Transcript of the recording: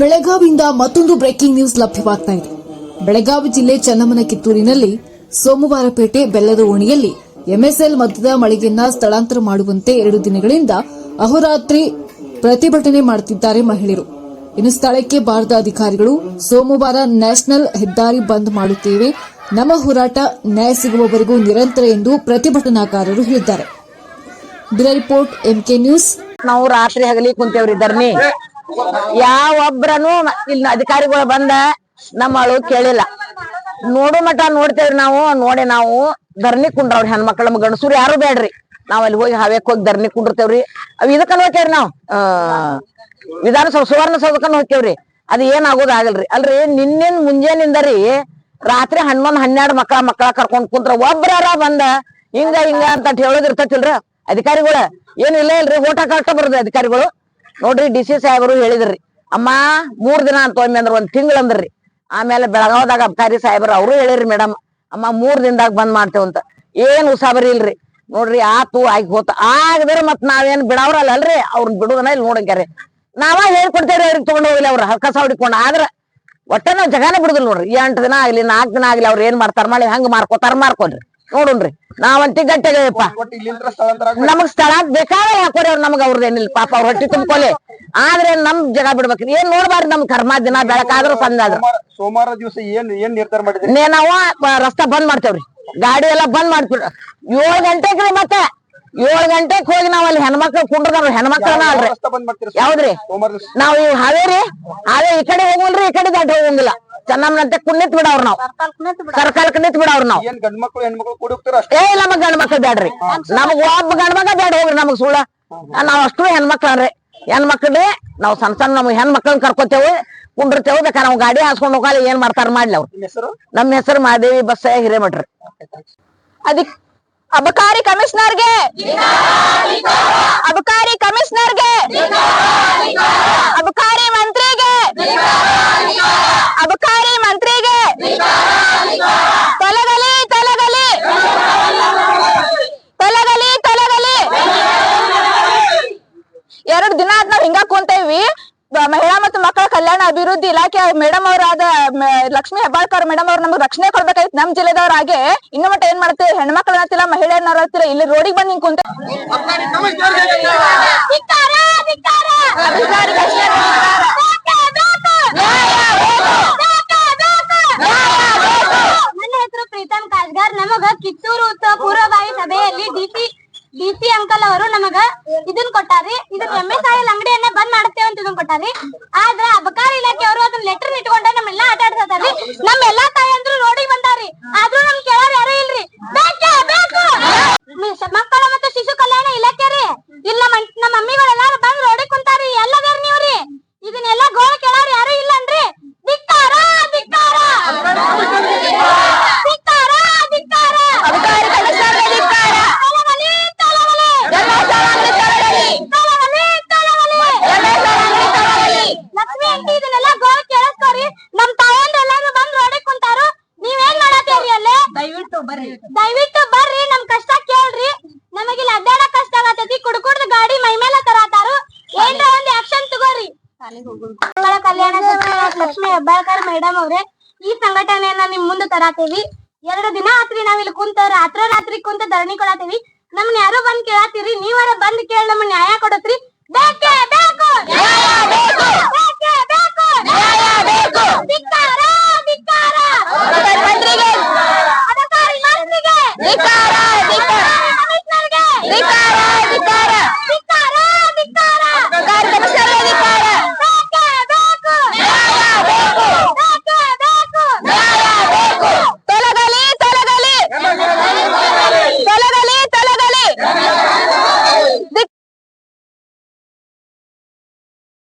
ಬೆಳಗಾವಿಯಿಂದ ಮತ್ತೊಂದು breaking news ಲಭ್ಯವಾಗ್ತಾ ಇದೆ. ಬೆಳಗಾವಿ ಜಿಲ್ಲೆ ಚನ್ನಮ್ಮನ ಕಿತ್ತೂರಿನಲ್ಲಿ ಸೋಮವಾರಪೇಟೆ ಬೆಲ್ಲದ ಓಣಿಯಲ್ಲಿ ಎಂಎಸ್ಎಲ್ ಮಧ್ಯದ ಮಳಿಗೆಯನ್ನ ಸ್ಥಳಾಂತರ ಮಾಡುವಂತೆ ಎರಡು ದಿನಗಳಿಂದ ಅಹೋರಾತ್ರಿ ಪ್ರತಿಭಟನೆ ಮಾಡುತ್ತಿದ್ದಾರೆ ಮಹಿಳೆಯರು. ಇನ್ನು ಸ್ಥಳಕ್ಕೆ ಬಾರದ ಅಧಿಕಾರಿಗಳು, ಸೋಮವಾರ ನ್ಯಾಷನಲ್ ಹೆದ್ದಾರಿ ಬಂದ್ ಮಾಡುತ್ತೇವೆ. ನಮ್ಮ ಹೋರಾಟ ನ್ಯಾಯ ಸಿಗುವವರೆಗೂ ನಿರಂತರ ಎಂದು ಪ್ರತಿಭಟನಾಕಾರರು ಹೇಳಿದ್ದಾರೆ. Report, MK news. ನಾವು ರಾತ್ರಿ ಹಗಲಿ ಕುಂತೇವ್ರಿ ಧರ್ನಿ ಯಾವೊಬ್ರನು ಇಲ್ಲಿ ಅಧಿಕಾರಿಗಳು ಬಂದ ನಮ್ಮ ಅಳು ಕೇಳಿಲ್ಲ. ನೋಡು ಮಠ ನೋಡ್ತೇವ್ರಿ ನಾವು, ನೋಡಿ ನಾವು ಧರ್ನಿ ಕುಂಡ್ರವ್ರಿ ಹೆಣ್ಮಕ್ಳ ನಮ್ಮ ಗಂಡಸೂರು ಯಾರು ಬೇಡ್ರಿ? ನಾವ್ ಅಲ್ಲಿ ಹೋಗಿ ಹಾವೇಕ್ ಹೋಗಿ ಧರ್ನಿ ಕುಂಡಿರ್ತೇವ್ರಿ? ಅವ್ ಇದಕ್ಕನ್ ಹೋಗ್ತೇವ್ರಿ ನಾವ್? ವಿಧಾನಸೌಧ ಸುವರ್ಣಸೌಧಕ್ಕನ್ ಹೋಗ್ತೇವ್ರಿ ಅದ್ ಏನ್ ಆಗೋದಾಗಲ್ರಿ ಅಲ್ರಿ, ನಿನ್ನಿನ್ ಮುಂಜಾನಿಂದ ರೀ ರಾತ್ರಿ ಹನ್ನೊಂದ್ ಹನ್ನೆರಡು ಮಕ್ಕಳ ಮಕ್ಕಳ ಕರ್ಕೊಂಡ್ ಕುಂತ್ರ ಒಬ್ರಾರ ಬಂದ ಹಿಂಗ ಹಿಂಗ ಅಂತ ಹೇಳೋದ್ ಇರ್ತೈತಿಲ್ರ? ಅಧಿಕಾರಿಗಳ, ಏನು ಇಲ್ಲ ಇಲ್ರಿ, ಓಟ ಕಷ್ಟ ಬರೋದು ಅಧಿಕಾರಿಗಳು. ನೋಡ್ರಿ, ಡಿ ಸಿ ಸಾಹೇಬರು ಹೇಳಿದ್ರಿ. ಅಮ್ಮ, ಮೂರ್ ದಿನ ಅಂತ ಒಮ್ಮೆ ಅಂದ್ರೆ, ಒಂದ್ ತಿಂಗಳು ಅಂದ್ರಿ. ಆಮೇಲೆ ಬೆಳಗಾವದಾಗ ಅಬ್ಕಾರಿ ಸಾಹೇಬರು ಅವರು ಹೇಳಿರಿ, ಮೇಡಮ್, ಅಮ್ಮ, ಮೂರ್ ದಿನದಾಗ ಬಂದ್ ಮಾಡ್ತೇವಂತ ಏನ್ ಉಸಾಬರಿ ಇಲ್ರಿ. ನೋಡ್ರಿ, ಆತು, ಆಗಿ ಹೋತ. ಆಗದ್ರೆ ಮತ್ ನಾವೇನ್ ಬಿಡವ್ರಲ್ಲ ಅಲ್ರಿ ಅವ್ರನ್ನ ಬಿಡುದನ್ನ ಇಲ್ಲಿ ನೋಡಂಗ್ಯಾರಿ. ನಾವ ಹೇಳ್ಕೊಡ್ತೇವ್ರಿ, ಅವ್ರಿಗೆ ತಗೊಂಡ್ ಹೋಗಿಲ್ಲ ಅವ್ರ ಕಸ ಹೊಡಿಕೊಂಡು. ಆದ್ರ ಒಟ್ಟ ನಾವ್ ಜಗಾನ ಬಿಡುದಿಲ್ಲ ನೋಡ್ರಿ. ಎಂಟ್ ದಿನ ಆಗ್ಲಿ, ನಾಲ್ಕು ದಿನ ಆಗ್ಲಿ ಅವ್ರ ಏನ್ ಮಾಡ್ತಾರ ಮಾಡಿ ಹಂಗ ಮಾರ್ಕೋತಾರ ಮಾರ್ಕೊಡ್ರಿ ನೋಡುನ್ರಿ ನಾವಂತಿ ಸ್ಥಳಾಂತರ ನಮಗ್ ಸ್ಥಳ ಬೇಕಾದ್ರೆ ಹಾಕೋರಿ ಅವ್ರ ನಮಗ ಅವ್ರದ್ ಏನಿಲ್ಲ. ಪಾಪ ಅವ್ರ ಹೊಟ್ಟಿ ತುಂಬ್ಕೊಲಿ ಆದ್ರೆ ನಮ್ ಜಗ ಬಿಡ್ಬೇಕ್ರಿ. ಏನ್ ನೋಡ್ಬಾರ್ದು ನಮ್ ಕರ್ಮ ದಿನ ಬೆಳಕಾದ್ರೂ ಸಂದಾದ್ರು ಸೋಮವಾರ ದಿವಸ ಏನ್ ಏನ್ ನಿರ್ಧಾರ ಮಾಡಿದ್ರಿ? ನೀ ನಾವು ರಸ್ತಾ ಬಂದ್ ಮಾಡ್ತೇವ್ರಿ. ಗಾಡಿ ಎಲ್ಲಾ ಬಂದ್ ಮಾಡ್ತೀವ್ರಿ ಏಳ್ ಗಂಟೆಗ್ರಿ ಮತ್ತೆ. ಏಳ್ ಗಂಟೆಗ್ ಹೋಗಿ ನಾವ್ ಅಲ್ಲಿ ಹೆಣ್ಮಕ್ಳು ಕುಂಡ್ರದವ್ರ. ಹೆಣ್ಮಕ್ಳನ ಅಲ್ರಿ. ಯಾವ್ದ್ರಿ? ನಾವ್ ಹಾವೇರಿ ಹಾವೇ ಈ ಕಡೆ ಹೋಗಲ್ರಿ ಈ ಕಡೆ ದಾಟಿ ಹೋಗಂಗಿಲ್ಲ ಚೆನ್ನಮ್ಮನಂತೆ ಕುಣ್ಣಿತ್ ಬಿಡವ್ರ ನಾವು. ಸರ್ಕಾರಕ್ಕೆ ನಿಂತ್ ಬಿಡವ್ರ ನಾವು. ಏನ್ ಗಂಡ್ ಮಕ್ಳು ಹೆಣ್ಮಕ್ಳು ಕೂಡಿ ಹೋಗ್ತಾರ ಅಷ್ಟೇ? ಏ ನಮಗ್ ಗಂಡ್ ಮಕ್ಳು ಬ್ಯಾಡ್ರಿ. ನಮಗ್ ಒಬ್ಬ ಗಂಡ ಮಗ ಬ್ಯಾಡ ಹೋಗ್ರಿ ನಮಗ್ ಸುಳ್ಳ. ನಾವ್ ಅಷ್ಟು ಹೆಣ್ಮಕ್ಳನ್ರಿ ಹೆಣ್ಮಕ್ಳೇ ನಾವ್ ಸಣ್ಣ ಸಣ್ಣ ನಮ್ಗೆ ಹೆಣ್ಮಕ್ಳನ್ನ ಕರ್ಕೋತೇವೆ. ಕುಂಡಿರ್ತೇವೆ ಬೇಕಾದ್ರೆ ನಾವ್ ಗಾಡಿ ಹಾಸ್ಕೊಂಡ್ ಹೋಗಲ್ಲ ಏನ್ ಮಾಡ್ತಾರ ಮಾಡ್ಲಿ ಅವ್ರು. ನಮ್ ಹೆಸರು? ನಮ್ಮ ಹೆಸರು ಮಾದೇವಿ ಬಸ್ಸ ಹಿರೇಮಠ್ರಿ ಅದಿಕ್ ಅಬಕಾರಿ ಕಮಿಷನರ್ಗೆ. ಅಬಕಾರಿ ಕಮಿಷನರ್ಗೆ ಅಬಕಾರಿ ಮಂತ್ರಿಗೆ ಅಬಕಾರಿ ಮಂತ್ರಿಗೆ ತೊಲಗಲಿ ತೊಲಗಲಿ ತೊಲಗಲಿ ತೊಲಗಲಿ ಎರಡು ದಿನ ಆದ್ ನಾವ್ ಹಿಂಗ ಕುಂತೇವಿ ಬ- ಮಹಿಳಾ ಮತ್ತು ಮಕ್ಕಳ ಕಲ್ಯಾಣ ಅಭಿವೃದ್ಧಿ ಇಲಾಖೆ ಮೇಡಮ್ ಅವರಾದ ಲಕ್ಷ್ಮಿ ಹೆಬ್ಬಾಳ್ಕರ್ ಮೇಡಮ್ ಅವ್ರು ನಮ್ಗೆ ರಕ್ಷಣೆ ಕೊಡ್ಬೇಕಾಯ್ತು ನಮ್ ಜಿಲ್ಲೆದವ್ರಾಗೆ ಇನ್ನು ಮಟ್ಟ ಏನ್ ಮಾಡ್ತೀವಿ ಹೆಣ್ಮಕ್ಳು ಅನ್ನತ್ತಿಲ್ಲ ಮಹಿಳೆಯರ್ ಅನ್ನತ್ತಿಲ್ಲ ಇಲ್ಲಿ ರೋಡಿಗೆ ಬಂದ್ ಕುಂತ ಕೊಟ್ಟಾರಿ? ಇದನ್ನ ಎಂ ಎಸ್ ಆಯಿಲ್ ಅಂಗಡಿಯನ್ನ ಬಂದ್ ಮಾಡ್ತೇವೆ ಅಂತ ಇದನ್ ಕೊಟ್ಟಾರಿ? ಆದ್ರ ಅಬಕಾರಿ ಇಲಾಖೆ ಅವರು ಅದನ್ನ ಲೆಟರ್ ಇಟ್ಕೊಂಡ ನಮ್ಮೆಲ್ಲಾ ಆಟ ಆಡ್ಸತಾರಿ ನಮ್ ಎಲ್ಲಾ ತಾಯಿ ಅಂದ್ರು ರೋಡಿಗೆ ಬಂದಾರಿ ಆದ್ರೂ ನಮ್ ಕೇಳೋರ್ ಯಾರು ಇಲ್ರಿ ಬೇಕೇ ಬೇಕು ಮಿಸ್- ಮಕ್ಕಳ ಮತ್ತು ಶಿಶು ಕಲ್ಯಾಣ ಇಲಾಖೆ ರೀ ಇಲ್ಲ ನಮ್ಮ ಮಮ್ಮಿಗಳೆಲ್ಲಾರು ಬಂದ್ ರೋಡಿಗೆ ಕುಂತಾರಿ ಎಲ್ಲದಾರ ನೀವ್ರಿ ಇದನ್ನೆಲ್ಲ ಗೋಳ ಕೇಳೋರ್ ಯಾರು ಇಲ್ಲನ್ರಿ ಧಿಕ್ಕಾರ ಧಿಕ್ಕಾರ ಧಿಕ್ಕಾರ ಧಿಕ್ಕಾರ ಅಬಕಾರಿ ಕಮಿಷನರ್ಗೆ ಧಿಕ್ಕಾರ. ತಲವಲಿ, ತಲವಲಿ. ತಲವಲಿ, ತಲವಲಿ. ಲಕ್ಷ್ಮಿ ಆಂಟಿ ಇದನ್ನೆಲ್ಲ ಗೋಳ ಕೇಳಿಸ್ಕೊರಿ ನಮ್ ತಾಯಂದ್ರೆಲ್ಲಾರು ಬಂದ್ ರೋಡಿಗೆ ಕುಂತಾರು. ನೀವೇನ್ ಮಾಡತ್ತೀರಿ ಅಲ್ಲೇ? ದಯವಿಟ್ಟು ಬರ್ರಿ. ದಯವಿಟ್ಟು ಬರ್ರಿ ನಮ್ ಕಷ್ಟ ಕೇಳ್ರಿ. ನಮಗಿಲ್ಲ ಅಡ್ಡಾಡ ಕಷ್ಟ ಆಗತೈತಿ ಕುಡ್ಕುಡ್ದ ಗಾಡಿ ಮೈ ಮೇಲೆ ತರಾತಾರು. ಏನ್ರ ಒಂದ್ ಆಕ್ಷನ್ ತಗೋರಿ. ಕಲ್ಯಾಣ ಲಕ್ಷ್ಮಿ ಹೆಬ್ಬಾಳ್ಕರ್ ಮೇಡಮ್ ಅವ್ರೆ ಈ ಸಂಘಟನೆಯನ್ನ ನಿಮ್ ಮುಂದೆ ತರಾತೇವಿ. ಎರಡು ದಿನ ಆತ್ರಿ ನಾವ್ ಇಲ್ಲಿ ಕುಂತ ರಾತ್ರೋ ರಾತ್ರಿ ಕುಂತ ಧರಣಿ ಕೊಡತೇವಿ. ನಮ್ನ ಯಾರು ಬಂದ್ ಕೇಳಾತೀರಿ. ನೀವಾರ ಬಂದ್ ಕೇಳಿ ನಮ್ ನ್ಯಾಯ ಕೊಡತ್ರಿ.